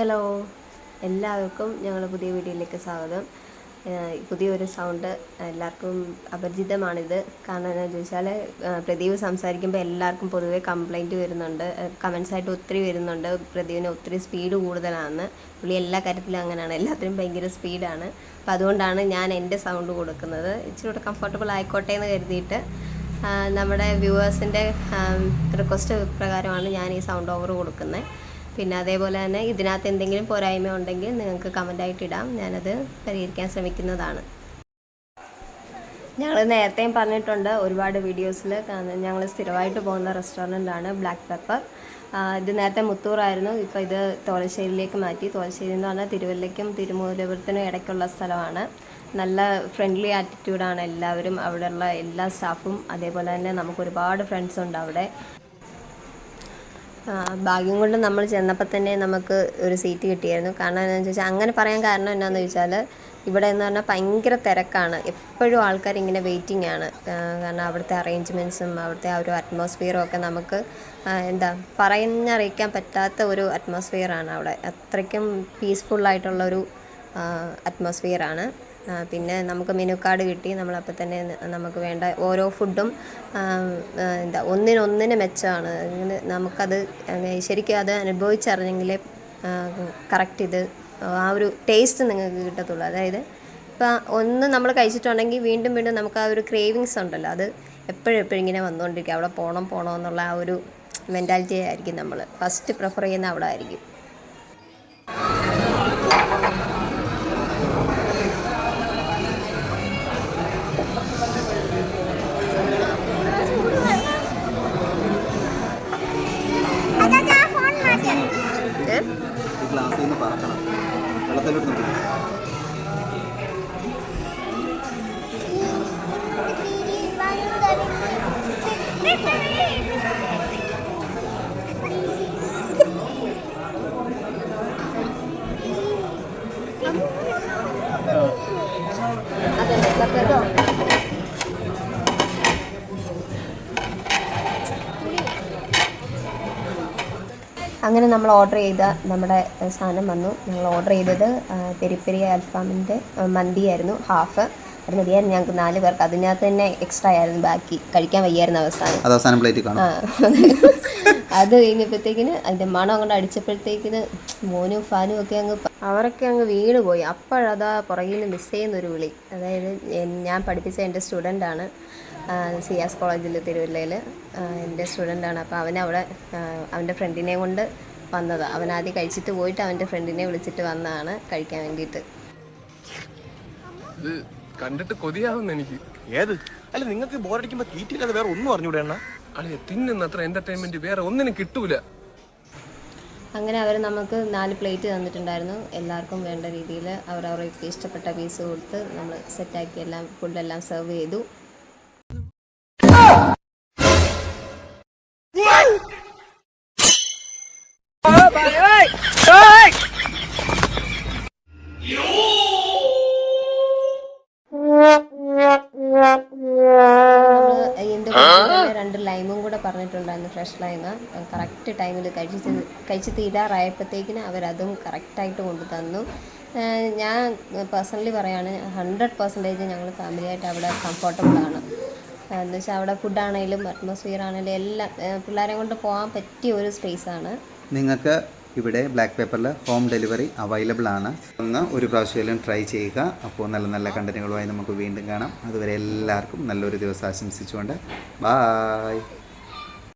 Hello. എല്ലാവർക്കും ഞങ്ങളുടെ പുതിയ വീഡിയോയിലേക്ക് സ്വാഗതം. പുതിയൊരു സൗണ്ട് എല്ലാവർക്കും അപരിചിതമാണിത്. കാരണം എന്താണെന്ന് ചോദിച്ചാൽ പ്രദീപ് സംസാരിക്കുമ്പോൾ എല്ലാവർക്കും പൊതുവെ കംപ്ലൈന്റ് വരുന്നുണ്ട്. കമൻസ് ആയിട്ട് ഒത്തിരി വരുന്നുണ്ട്. പ്രദീപിന് ഒത്തിരി സ്പീഡ് കൂടുതലാണ് പുള്ളി എല്ലാ കാര്യത്തിലും അങ്ങനെയാണ്. എല്ലാത്തിനും ഭയങ്കര സ്പീഡാണ് അപ്പോൾ അതുകൊണ്ടാണ് ഞാൻ എന്റെ സൗണ്ട് കൊടുക്കുന്നത്. ഇച്ചിരി കൂടെ കംഫർട്ടബിൾ ആയിക്കോട്ടെ എന്ന് കരുതിയിട്ട് നമ്മുടെ വ്യൂവേഴ്സിന്റെ റിക്വസ്റ്റ് പ്രകാരമാണ് ഞാൻ ഈ സൗണ്ട് ഓവർ കൊടുക്കുന്നത്. പിന്നെ അതേപോലെ തന്നെ ഇതിനകത്ത് എന്തെങ്കിലും പോരായ്മ ഉണ്ടെങ്കിൽ നിങ്ങൾക്ക് കമന്റായിട്ട് ഇടാം. ഞാനത് പരിഹരിക്കാൻ ശ്രമിക്കുന്നതാണ്. ഞങ്ങൾ നേരത്തെയും പറഞ്ഞിട്ടുണ്ട് ഒരുപാട് വീഡിയോസിൽ ഞങ്ങൾ സ്ഥിരമായിട്ട് പോകുന്ന റെസ്റ്റോറന്റാണ് ബ്ലാക്ക് പെപ്പർ ഇത് നേരത്തെ മുത്തൂറായിരുന്നു. ഇപ്പോൾ ഇത് തോളശ്ശേരിയിലേക്ക് മാറ്റി. തോളശ്ശേരി എന്ന് പറഞ്ഞാൽ തിരുവല്ലയ്ക്കും തിരുമൂലപുരത്തിനും ഇടയ്ക്കുള്ള സ്ഥലമാണ്. നല്ല ഫ്രണ്ട്ലി ആറ്റിറ്റ്യൂഡാണ് എല്ലാവരും. അവിടെയുള്ള എല്ലാ സ്റ്റാഫും അതേപോലെ തന്നെ നമുക്ക് ഒരുപാട് ഫ്രണ്ട്സ് ഉണ്ട് അവിടെ. ഭാഗ്യം കൊണ്ട് നമ്മൾ ചെന്നപ്പോൾ തന്നെ നമുക്ക് ഒരു സീറ്റ് കിട്ടിയായിരുന്നു. കാരണം എന്താണെന്ന് വെച്ചാൽ അങ്ങനെ പറയാൻ കാരണം എന്നാന്ന് ചോദിച്ചാൽ ഇവിടെ എന്ന് പറഞ്ഞാൽ ഭയങ്കര തിരക്കാണ്. എപ്പോഴും ആൾക്കാർ ഇങ്ങനെ വെയിറ്റിംഗ് ആണ്. കാരണം അവിടുത്തെ അറേഞ്ച്മെന്റ്സും അവിടുത്തെ ആ ഒരു അറ്റ്മോസ്ഫിയറും ഒക്കെ നമുക്ക് എന്താ പറഞ്ഞറിയിക്കാൻ പറ്റാത്ത ഒരു അറ്റ്മോസ്ഫിയറാണ് അവിടെ. അത്രയ്ക്കും പീസ്ഫുള്ളായിട്ടുള്ളൊരു അറ്റ്മോസ്ഫിയറാണ് പിന്നെ നമുക്ക് മെനു കാർഡ് കിട്ടി. നമ്മളപ്പോൾ തന്നെ നമുക്ക് വേണ്ട ഓരോ ഫുഡും എന്താ ഒന്നിനൊന്നിന് മെച്ചമാണ്. നമുക്കത് ശരിക്കും അത് അനുഭവിച്ചറിഞ്ഞെങ്കിലേ കറക്റ്റ് ഇത് ആ ഒരു ടേസ്റ്റ് നിങ്ങൾക്ക് കിട്ടത്തുള്ളൂ. അതായത് ഇപ്പം ഒന്ന് നമ്മൾ കഴിച്ചിട്ടുണ്ടെങ്കിൽ വീണ്ടും വീണ്ടും നമുക്ക് ആ ഒരു ക്രേവിങ്സ് ഉണ്ടല്ലോ. അത് എപ്പോഴും എപ്പോഴും ഇങ്ങനെ വന്നുകൊണ്ടിരിക്കും അവിടെ പോകണം പോകണം എന്നുള്ള ആ ഒരു മെന്റാലിറ്റി ആയിരിക്കും നമ്മൾ ഫസ്റ്റ് പ്രിഫർ ചെയ്യുന്ന അവിടെ ആയിരിക്കും. പറക്കണം വെള്ളത്തിലോട്ട് നോക്കി അതല്ലേ അങ്ങനെ നമ്മൾ ഓർഡർ ചെയ്ത നമ്മുടെ സാധനം വന്നു. ഞങ്ങൾ ഓർഡർ ചെയ്തത് പെരി പെരി അൽഫാമിന്റെ മന്തിയായിരുന്നു ഹാഫ്. അത് മതിയായിരുന്നു. ഞങ്ങൾക്ക് നാല് പേർക്ക് അതിനകത്ത് തന്നെ എക്സ്ട്രാ ആയിരുന്നു. ബാക്കി കഴിക്കാൻ വയ്യായിരുന്നു അവസാനം. അത് അവസാനം പ്ലേറ്റ് കാണും. ആ. അത് കഴിഞ്ഞപ്പോഴത്തേക്കിന് അതിന്റെ മണം അങ്ങോട്ട് അടിച്ചപ്പോഴത്തേക്കിന് മോനും ഫാനും ഒക്കെ അങ്ങ് അവരൊക്കെ അങ്ങ് വീണ് പോയി അപ്പോഴതാ പുറകിൽ നിന്ന് മിസ് ചെയ്യുന്നൊരു വിളി. അതായത് ഞാൻ പഠിപ്പിച്ച എന്റെ സ്റ്റുഡന്റാണ് സി എസ് കോളേജിൽ തിരുവല്ലയിൽ എന്റെ സ്റ്റുഡന്റാണ് അപ്പോൾ അവനവിടെ അവന്റെ ഫ്രണ്ടിനെ കൊണ്ട് വന്നത്. അവൻ ആദ്യം കഴിച്ചിട്ട് പോയിട്ട് അവന്റെ ഫ്രണ്ടിനെ വിളിച്ചിട്ട് വന്നതാണ് കഴിക്കാൻ വേണ്ടിയിട്ട്. കണ്ടിട്ട് കൊതിയാവുന്ന എനിക്ക്. ഏത്? അല്ല നിങ്ങൾക്ക് ബോറടിക്കുമ്പോ തീറ്റില്ലാതെ വേറെ ഒന്നും അറിഞ്ഞൂടെ അണ്ണ? അളിയ തിന്നുന്ന അത്ര എന്റർടൈൻമെന്റ് വേറെ ഒന്നിനും കിട്ടൂല. അങ്ങനെ അവർ നമുക്ക് നാല് പ്ലേറ്റ് തന്നിട്ടുണ്ടായിരുന്നു. എല്ലാവർക്കും വേണ്ട രീതിയിൽ അവർ അവർക്ക് ഇഷ്ടപ്പെട്ട പീസ് കൊടുത്ത് നമ്മൾ സെറ്റാക്കി എല്ലാം ഫുഡെല്ലാം സെർവ് ചെയ്തു. ഇതിന്റെ രണ്ട് ലൈമും കൂടെ പറഞ്ഞിട്ടുണ്ടായിരുന്നു ഫ്രഷ് ലൈം കറക്റ്റ് ടൈമിൽ കഴിച്ച് കഴിച്ച് തീരാറായപ്പോഴത്തേക്കിന് അവരതും കറക്റ്റായിട്ട് കൊണ്ടു തന്നു ഞാൻ പേഴ്സണലി പറയാണ് ഹൺഡ്രഡ് പെർസെന്റേജ് ഞങ്ങൾ ഫാമിലിയായിട്ട് അവിടെ കംഫർട്ടബിൾ ആണ്. എന്ന് വെച്ചാൽ അവിടെ ഫുഡാണേലും അറ്റ്മോസ്ഫിയർ ആണേലും എല്ലാം പിള്ളേരെ കൊണ്ട് പോകാൻ പറ്റിയ ഒരു സ്പേസ് ആണ്. നിങ്ങൾക്ക് ഇവിടെ ബ്ലാക്ക് പേപ്പറിൽ ഹോം ഡെലിവറി അവൈലബിൾ ആണ്. ഒന്ന് ഒരു പ്രാവശ്യമെല്ലാം ട്രൈ ചെയ്യുക. അപ്പോൾ നല്ല നല്ല കണ്ടന്റുകളുമായി നമുക്ക് വീണ്ടും കാണാം. അതുവരെ എല്ലാവർക്കും നല്ലൊരു ദിവസം ആശംസിച്ചുകൊണ്ട്. ബായ്